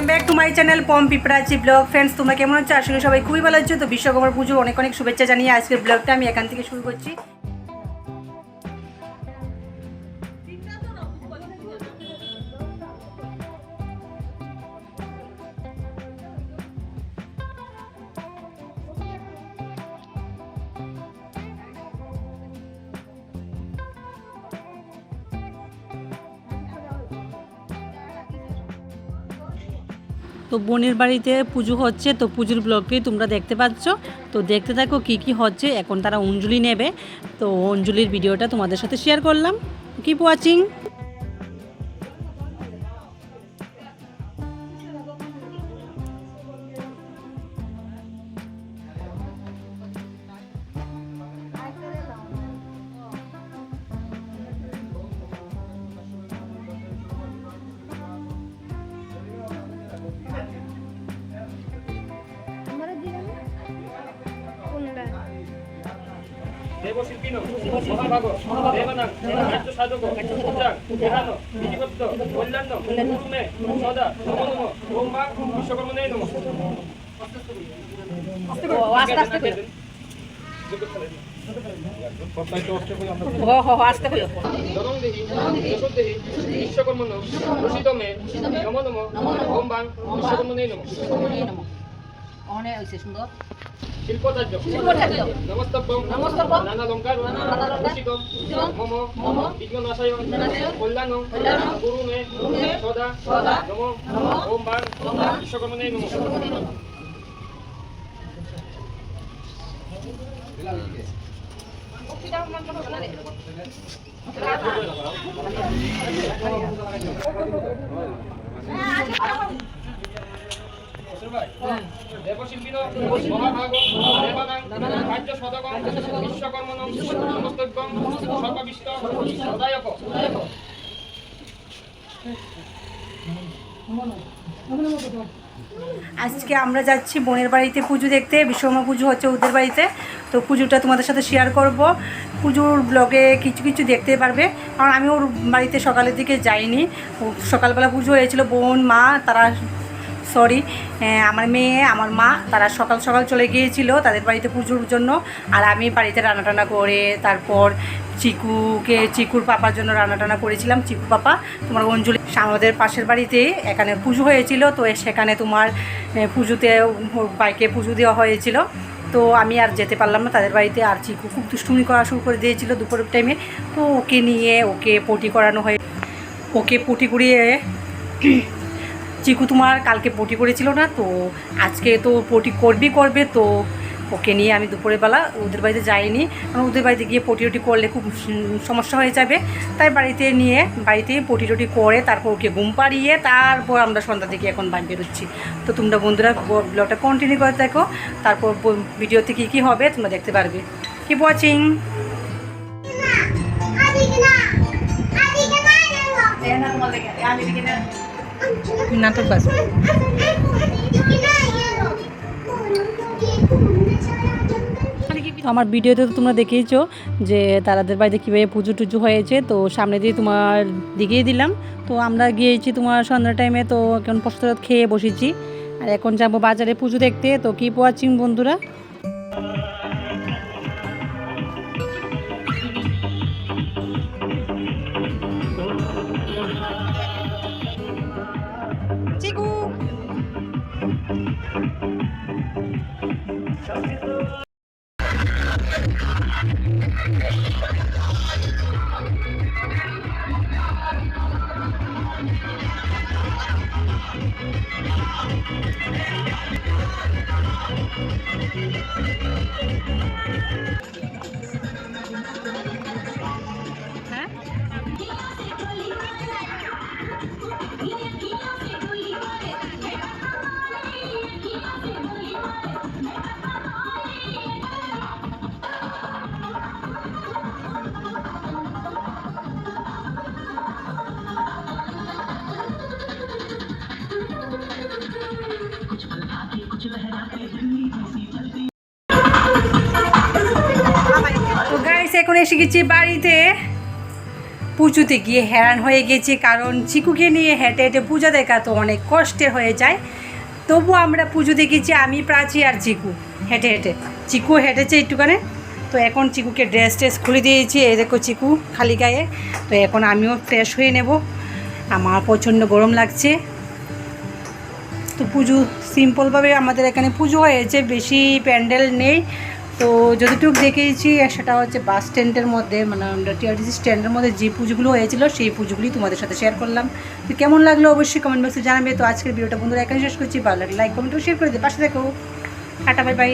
Welcome back to my channel Pom পিপড়াচি blog friends তোমরা কেমন হচ্ছে আসলে সবাই খুবই ভালো হচ্ছে তো বিশ্বকর্মা পুজোর অনেক অনেক শুভেচ্ছা জানিয়ে আজকের ব্লগটা আমি এখান থেকে শুরু করছি। তো বোনের বাড়িতে পুজো হচ্ছে, তো পুজোর ব্লগটি তোমরা দেখতে পাচ্ছ। তো দেখতে থাকো কি কি হচ্ছে, এখন তারা অঞ্জলি নেবে। তো অঞ্জলির ভিডিওটা তোমাদের সাথে শেয়ার করলাম। কিপ ওয়াচিং দেবশিল্পিন মহাভাগ দেবানাং রাজ্য সাধক সূত্রাং বিহান বিধিবদ্ধ কল্যাণ কুরুমে সদা নমো। নমো ওম মা বিশ্বকর্মণে নমঃ আস্তে আস্তে দেহি বিশ্বকর্মণ প্রসিদ্ধ মে নমো নমো ওম বাং বিশ্বকর্মণে নমঃ। অনে হইছে সুন্দর। শিল্পচার্য শিল্পচার্য। আজকে আমরা যাচ্ছি বোনের বাড়িতে পুজো দেখতে। বিশ্বকর্মা পুজো হচ্ছে ওদের বাড়িতে। তো পুজোটা তোমাদের সাথে শেয়ার করব। পুজোর ব্লগে কিছু কিছু দেখতে পারবে। কারণ আমি ওর বাড়িতে সকালের দিকে যাইনি। সকালবেলা পুজো হয়েছিল বোন, মা, তারা সরি আমার মেয়ে, আমার মা, তারা সকাল সকাল চলে গিয়েছিল তাদের বাড়িতে পুজোর জন্য। আর আমি বাড়িতে রান্না টান্না করে তারপর চিকুকে, চিকুর পাপার জন্য রান্না টান্না করেছিলাম। চিকু পাপা, তোমার অঞ্জলি। আমাদের পাশের বাড়িতে এখানে পুজো হয়েছিল, তো সেখানে তোমার পুজোতে, বাইকে পুজো দেওয়া হয়েছিল। তো আমি আর যেতে পারলাম না, তাদের বাড়িতে। আর চিকু খুব দুষ্টুমি করা শুরু করে দিয়েছিল দুপুরের টাইমে তো ওকে নিয়ে, ওকে পটি করানো হয়, ওকে পটি করিয়ে চিকু তোমার কালকে পটি করেছিল না তো আজকে তো পটি করবি করবে তো ওকে নিয়ে আমি দুপুরের বেলা ওদের বাড়িতে যাইনি। কারণ ওদের বাড়িতে গিয়ে পটি টটি করলে খুব সমস্যা হয়ে যাবে। তাই বাড়িতে নিয়ে বাড়িতে পটি টটি করে তারপর ওকে ঘুম পাড়িয়ে তারপর আমরা সন্ধ্যা থেকে এখন বাড়ি বেরোচ্ছি। তো তোমরা বন্ধুরা ব্লগটা কন্টিনিউ করে দেখো তারপর ভিডিওতে কী কী হবে তোমরা দেখতে পারবে। কি ওয়াচিং নাটক বাস আমার ভিডিওতে তো তোমরা দেখেইছো যে তারাদের বাড়িতে কীভাবে পুজো টুজো হয়েছে। তো সামনে দিয়ে তোমার দিকেই দিলাম। তো আমরা গিয়েছি তোমার সন্ধ্যা টাইমে তো এখন প্রস্তুত খেয়ে বসেছি। আর এখন যাব বাজারে পুজো দেখতে। তো কী পোয়াচ্ছি বন্ধুরা? চিকু হ্যাঁ গাইস এখন এসে গেছি বাড়িতে। পুজোতে গিয়ে হ্যারান হয়ে গেছি, কারণ চিকুকে নিয়ে হেঁটে হেঁটে পূজা দেখা তো অনেক কষ্টের হয়ে যায়। তবু আমরা পুজো দেখেছি, আমি, প্রাচী আর চিকু। হেঁটে হেঁটে। চিকু হেঁটেছে একটুখানে। তো এখন চিকুকে ড্রেস ট্রেস খুলে দিয়েছি, এই দেখো চিকু, খালি গায়ে। তো এখন আমিও ফ্রেশ হয়ে নেব। আমার প্রচণ্ড গরম লাগছে। তো পুজো সিম্পলভাবে আমাদের এখানে পুজো হয়েছে বেশি প্যান্ডেল নেই। তো যতটুকু দেখেছি সেটা হচ্ছে বাস স্ট্যান্ডের মধ্যে মানে টিআরটিসি স্ট্যান্ডের মধ্যে যে পুজোগুলো হয়েছিল, সেই পুজোগুলি তোমাদের সাথে শেয়ার করলাম। তো কেমন লাগল অবশ্যই কমেন্ট বক্সে জানাবে। তো আজকের ভিডিওটা বন্ধুরা এখানে শেষ করছি। ভালো লাগলে লাইক কমেন্ট শেয়ার করে দিই পাশে দেখো টাটা বাই বাই